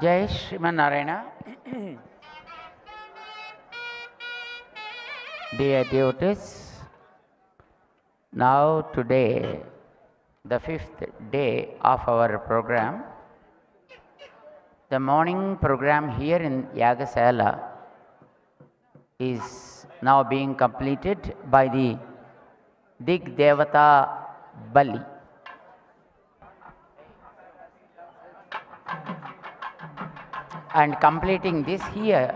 Jai Srimanarayana. Dear devotees, now today, the fifth day of our program, the morning program here in Yagasala is now being completed by the Devata Bali. and completing this here,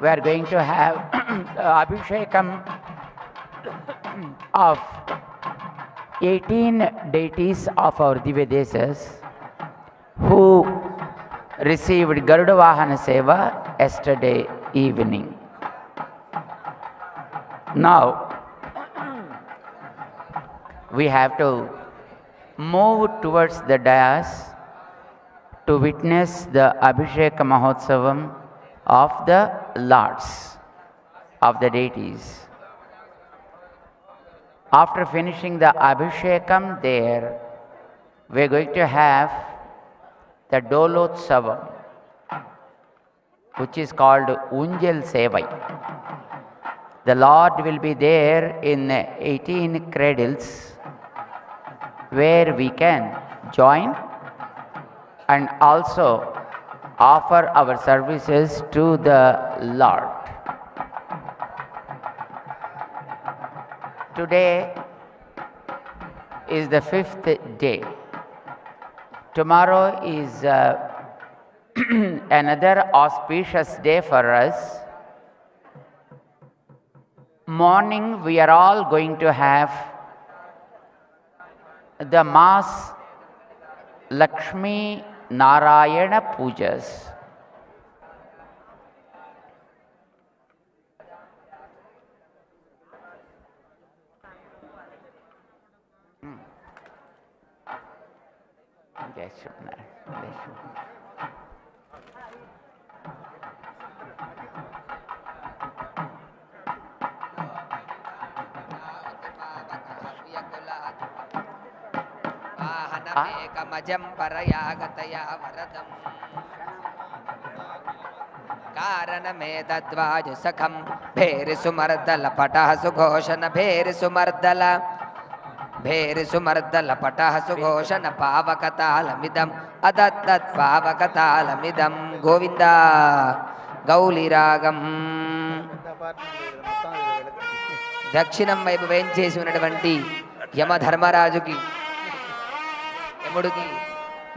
we are going to have Abhishekam of 18 deities of our Divyadesas who received Garuda Vahana Seva yesterday evening. Now, we have to move towards the dais to witness the Abhishek Mahotsavam of the Lords, of the deities. After finishing the Abhishekam there, we are going to have the Dolotsavam, which is called Unjal Sevai. The Lord will be there in 18 cradles where we can join and also offer our services to the Lord. Today is the fifth day. Tomorrow is uh, another auspicious day for us. Morning, we are all going to have the mass Lakshmi Narayana Pujas. Hmm. వాహనమేకమజం పరయాగతయా వరదం. కారణమేతద్వాజు సఖం భేరి సుమర్దల పట సుఘోషణ భేరి సుమర్దల భేరి సుమర్దల పట సుఘోషణ పావకతాళమిదం అదత్తత్ పావకతాళమిదం గోవింద గౌలిరాగం దక్షిణం వైపు వేయించేసి ఉన్నటువంటి యమధర్మరాజుకి యముడికి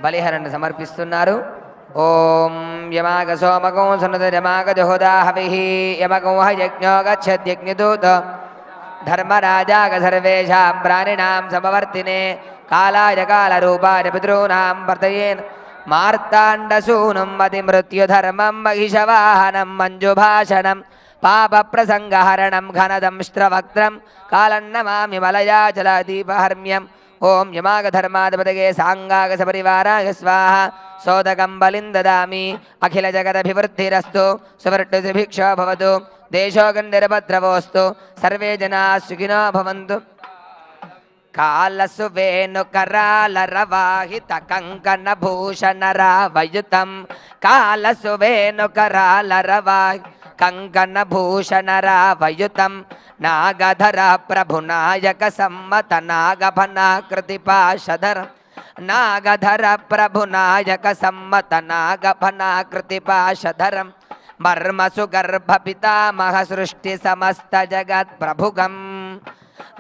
బలిహరణ సమర్పిస్తున్నారు. ఓం యమాగ సోమగం సునద యమాగ జహోదా హవిః యమకం హ యజ్ఞో గచ్చద్యజ్ఞదూత ధర్మరాజాగ సర్వేషాం ప్రాణినాం సమవర్తినే కాలాయ కాలరూపాయ పితॄనాం వర్తయేన్ మార్తాండసూనం మతిమృత్యుధర్మం మహిషవాహనం మంజుభాషణం పాపప్రసంగహరణం ఘనదంష్ట్రవక్త్రం కాలన్నమామి మలయాచలదీపహర్మ్యం ఓం యమాగధర్మాధిపతగే సాంగాగ సపరివారాయ స్వాహ. సోదకం బలిం దదామి. అఖిల జగదభివృద్ధిరస్తు. సువర్టుభిక్షో భవతు. దేశోగన్నిరభద్రవోస్తు సర్వే జనా సుఖినో భవంతు. కాలసు వేణు కరాల కంకణ భూషణ రావయుతం కాలసు వేణు కరాల రవాహి కంకణ భూషణ రావయుతం నాగధర ప్రభునాయక సమ్మత నాగభనాకృతి పాశధర నాగధర ప్రభునాయక సమ్మత నాగభనాకృతి పాశధరం మర్మసు గర్భ పితామహ సృష్టి సమస్త జగత్ ప్రభుగం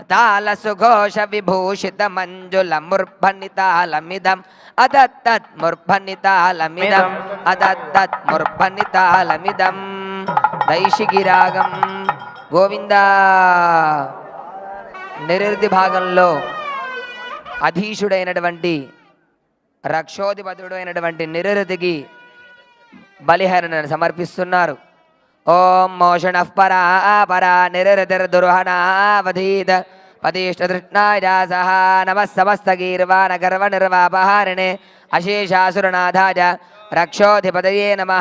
తాళసుఘోష విభూషిత మంజుల ముర్భనితాళమిదం అదత్తత్ ముర్భనితాళమిదం అదత్తత్ ముర్భనితాళమిదం దైశిగిరాగం గోవింద నిరుద్ధి భాగంలో అధీశుడైనటువంటి రక్షోధిపతుడు అయినటువంటి నిరురతికి బలిహరణ సమర్పిస్తున్నారు. ఓం మోషణ పరా పరా నిరతిర్దుర్హణావధీత పతిష్టతృష్ణాయ నమ సమస్తగీర్వాణ గర్వ నిర్వాపహారిణే అశేషాసురనాథాయ రక్షోధిపతయే నమ.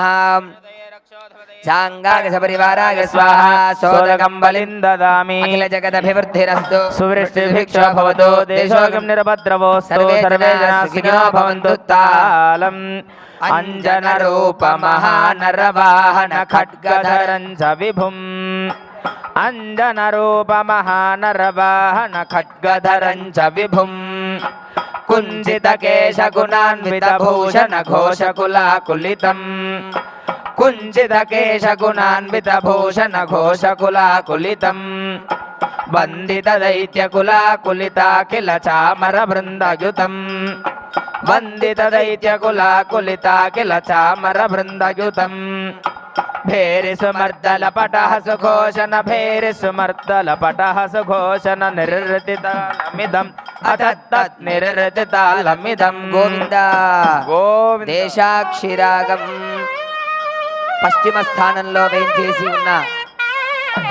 సాంగాగ సపరివారాగ స్వాహ సోదకం బలిం దదామి అఖిల జగదభివృద్ధిరస్తు సువృష్టిభిక్షో భవతు దేశోగం నిరభద్రవోస్తు సర్వే సర్వే జనాः జనా సుఖినో భవంతు తాళం అంజన రూప మహానరవాహన ఖడ్గధరం చ విభుం అంజన రూప మహానరవాహన ఖడ్గధరం చ విభుం కుంజిత కేశ గుణాన్విత భూషణ ఘోషకులాకులితం కుంజిత కేశ గుణాన్విత భూషణ ఘోషకులాకులితం వందిత దైత్య కులాకులితాఖిల పశ్చిమ స్థానంలో వేయించేసి ఉన్న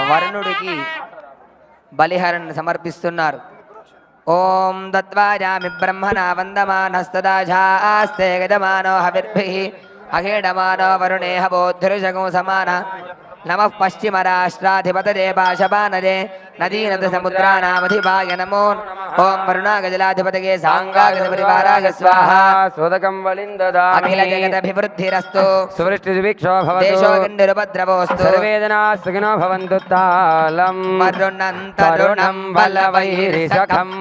వరుణుడికి బలిహరణ సమర్పిస్తున్నారు. ఓం దద్వాజామి బ్రహ్మణ వందమానస్తదాఝాస్తే గజమానో హవిర్భి అఖేడమానో వరుణే హవోద్ధృశగం సమాన నమ పశ్చిమ రాష్ట్రాధిపతదే పాశపానదే నదీనద సముద్రానామధిపాయ నమో ఓం వరుణాగజలాధిపతగే సాంగాగజ పరివారాగ స్వాహ సోదకం వలిం అఖిల దదామి జగదభివృద్ధిరస్తు సువృష్టిభిక్షో భవతు దేశోగండిరుపద్రవోస్తు సర్వే జనా సుఖినో భవంతు తాళం మరుణంతరుణం బలవైరిసఖం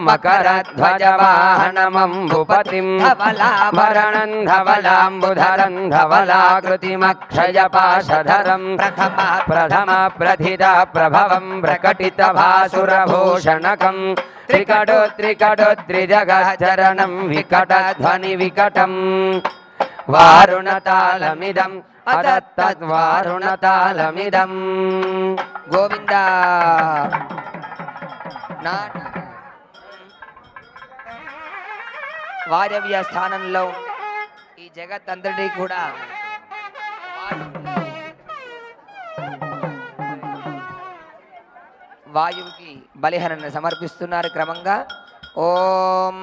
మకరధ్వజవాహనమంబుపతిం వరణం ధవలాంబుధరం ధవలాకృతిమక్షయపాశధరం ప్రథమ ప్రథమ ప్రథిత ప్రభవం ప్రకటిత భాసురభూషణకం త్రికటో త్రికటో త్రిజగచరణం వికట ధ్వని వికటం వారుణతాళమిదం అదత్తద్వారుణతాళమిదం గోవింద నా- వాయవ్య స్థానంలో ఈ జగత్ అంతటి కూడా వాయువుకి బలిహరణ సమర్పిస్తున్నారు క్రమంగా. ఓం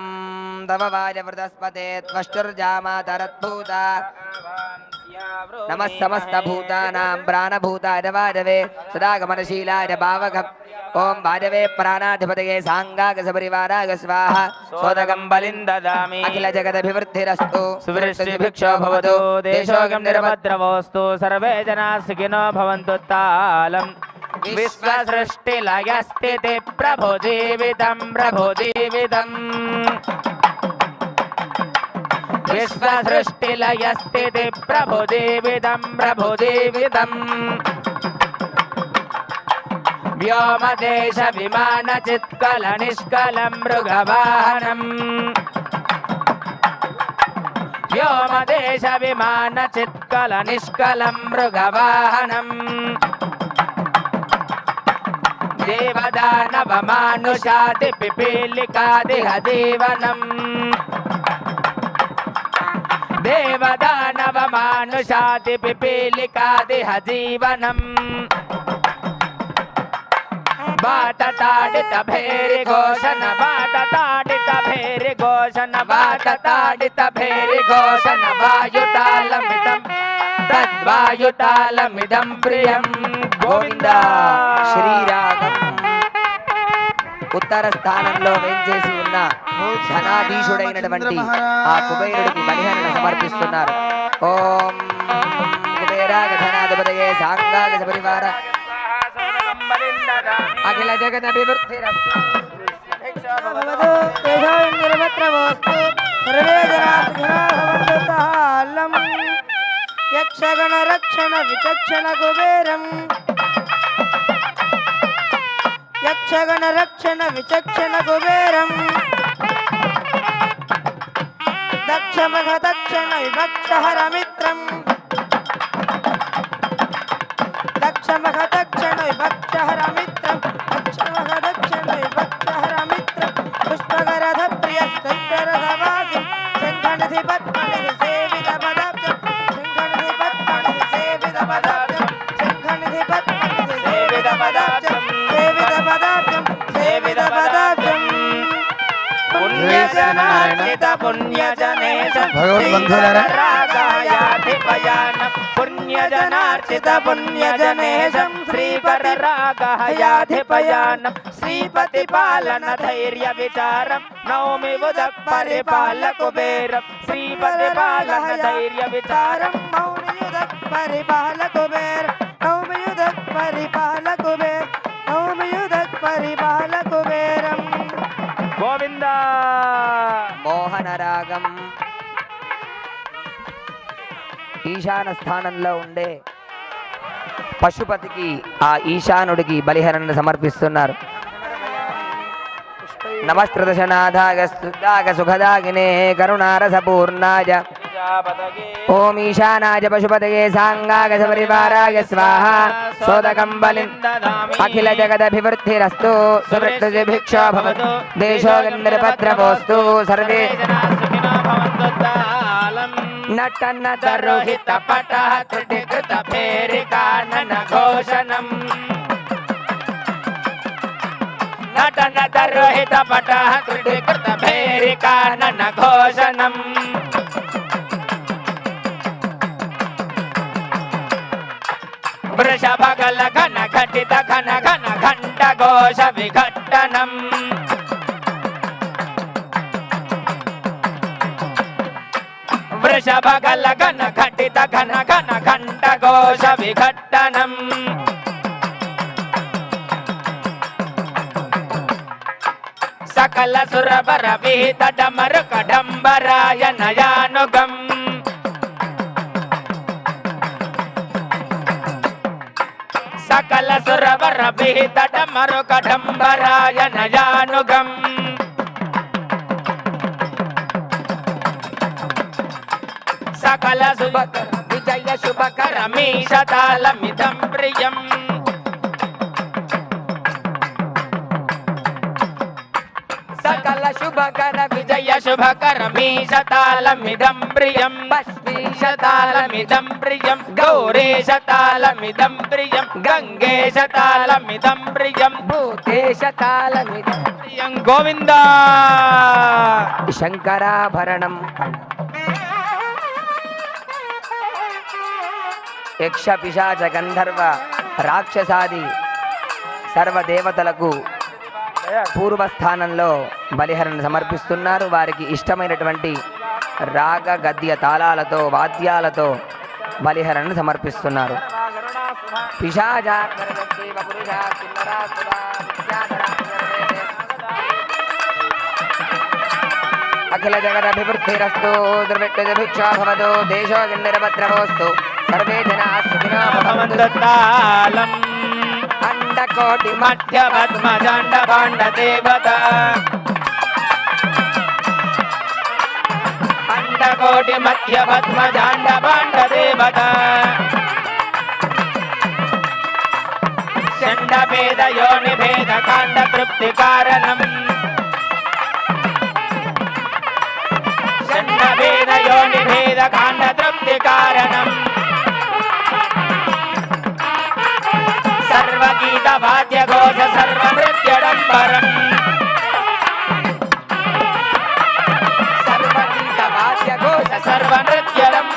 తవ వాయవృతస్పతే త్వష్టుర్జామాతరద్భూత నమ సమస్త భూతానాం ప్రాణభూతాయ వాజవే సదాగమనశీలాయ భావగం. ఓం వాజవే ప్రాణాధిపతయే సాంగాగ సపరివారాగ స్వాహ. సోదకం బలిం దదామి. అఖిల జగదభివృద్ధిరస్తు. సువృష్టిభిక్షో భవతు. దేశోగం నిరభద్రవోస్తు. సర్వే జనా సుఖినో భవంతు తాళం. విశ్వసృష్టిలయస్థితి ప్రభు జీవితం ప్రభు జీవితం. విశ్వసృష్టిలయస్థితి ప్రభు జీవితం ప్రభు జీవితం. వ్యోమదేశ విమాన చిత్కల నిష్కల మృగవాహనం వ్యోమదేశ విమాన చిత్కల నిష్కల మృగవాహనం దేవదానవమానుషాది పిపీలికాదిహ జీవనం దేవదానవమానుషాది పిపీలికాదిహ జీవనం బాట తాడిత భేరి ఘోషణ బాట తాడిత భేరి ఘోషణ బాట తాడిత భేరి ఘోషణ వాయుతాళమితం తద్వాయుతాళమిదం ప్రియం. గోవింద శ్రీరాగం ఉత్తర స్థానంలో వేంచేసి ఉన్న ధనాధీశుడైనటువంటి ఆ కుబేరుడికి బలిహరణ సమర్పిస్తున్నారు. ఓం కుబేరాగ ధనాధిపతయే సాంగాగ పరివార అఖిల జగన్ అభివృద్ధి సర్వే జనా యక్షగణ రక్షణ విచక్షణ కుబేరం. యక్షగణ రక్షణ విచక్షణ కుబేరం. దక్షమఘ దక్షణ విభక్షహర మిత్రం. దక్షమఘ దక్షణ విభక్షహర మిత్రం. దక్షమఘ దక్షణ విభక్షహర మిత్రం. पुण्यजनेश भगवद्बन्धुरागायाधिपयान पुण्यजनार्चित पुण्यजनेशं श्रीपररागायाधिपयान श्रीपतिपालन धैर्य विचारं नौमि बुध परिपालकुबेरं श्रीपतिपालन धैर्य विचारं नौमि परिपाल परिपालकुबेर नौमि युध परिपाल మోహనరాగం. ఈశాన స్థానంలో ఉండే పశుపతికి ఆ ఈశానుడికి బలిహరణ సమర్పిస్తున్నారు. నమస్కృతశనాథాగ స్తుతాగ సుఖదాగినే కరుణారసపూర్ణాయ. ఓం ఈశానాయ పశుపతయే సాంగాగ సపరివారాయ స్వాహ సోదకం బలిం అఖిల జగదభివృద్ధిరస్తు సువృత్తిభిక్షో భవతు దేశో గంధర్భద్రవోస్తు సర్వే నటన దరోహిత పట కృత భేరికానన ఘోషణం నటన దరోహిత పట కృత భేరికానన ఘోషణం వృషభగల ఘన ఘటిత ఘన ఘన ఘంట ఘోష విఘట్టనం వృషభగల ఘన ఘటిత ఘన ఘన ఘంట ఘోష విఘట్టనం సకల సురవర విహిత డమరు కడంబరాయ నయానుగం. సకల సురవర విహిత మరొక డంబరాయ నయానుగం. సకల శుభకర విజయ శుభకర మీషతాళమిదం ప్రియం. సకల శుభకర విజయ శుభకర మీషతాళమిదం ప్రియం. భస్మీషతాళమిదం ప్రియం గౌరీషతాళమిదం ప్రియం గంగేశతాళమిదం ప్రియం భూతేశతాళమిదం ప్రియం గోవింద. శంకరాభరణం యక్ష పిశాచ గంధర్వ రాక్షసాది సర్వదేవతలకు పూర్వస్థానంలో బలిహరణ సమర్పిస్తున్నారు. వారికి ఇష్టమైనటువంటి రాగ గద్య తాళాలతో వాద్యాలతో బలిహరణ సమర్పిస్తున్నారు. అఖిల జగదభివృద్ధిరస్తు దుర్విట్టభిక్షా భవతు దేశో గిన్నరభద్రవోస్తు సర్వే జనా సుఖినో భవంతు. భవంతాళం అండకోటి మధ్య పద్మజాండ భాండ దేవత కోటి మధ్య పద్మజాండ పాండ దేవత. చండ భేద యోని భేద కాండ తృప్తి కారణం. చండ భేద యోని భేద కాండ తృప్తి కారణం. సర్వగీత వాద్య ఘోష సర్వ నృత్యడంబరం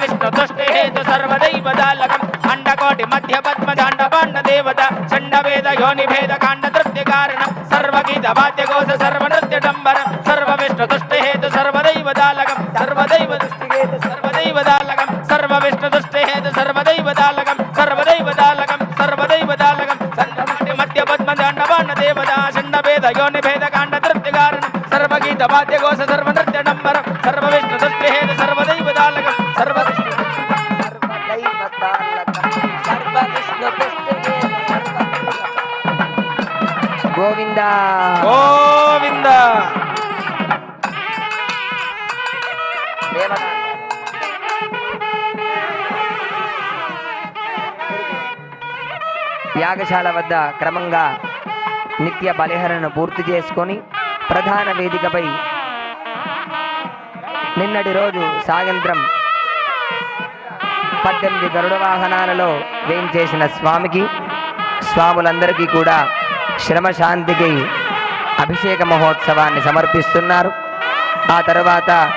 విష్ణు తుష్టి హేతు సర్వదైవతాలకం అండకోటి మధ్య పద్మ చాండ భాండ దేవత చండ భేద యోని భేద కాండ తృప్తి కారణం సర్వగీత వాద్య ఘోష సర్వ నృత్య డంబరం యాగశాల వద్ద క్రమంగా నిత్య బలిహరణను పూర్తి చేసుకొని ప్రధాన వేదికపై నిన్నటి రోజు సాయంత్రం పద్దెనిమిది గరుడ వాహనాలలో వేయించేసిన స్వామికి స్వాములందరికీ కూడా శ్రమశాంతికి అభిషేక మహోత్సవాన్ని సమర్పిస్తున్నారు. ఆ తర్వాత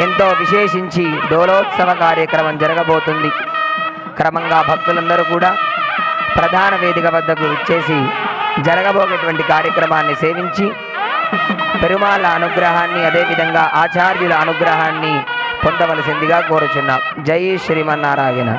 ఎంతో విశేషించి డోలోత్సవ కార్యక్రమం జరగబోతుంది. క్రమంగా భక్తులందరూ కూడా ప్రధాన వేదిక వద్దకు ఇచ్చేసి జరగబోయేటువంటి కార్యక్రమాన్ని సేవించి పెరుమాళ్ళ అనుగ్రహాన్ని అదేవిధంగా ఆచార్యుల అనుగ్రహాన్ని పొందవలసిందిగా కోరుచున్నాం. జై శ్రీమన్నారాయణ.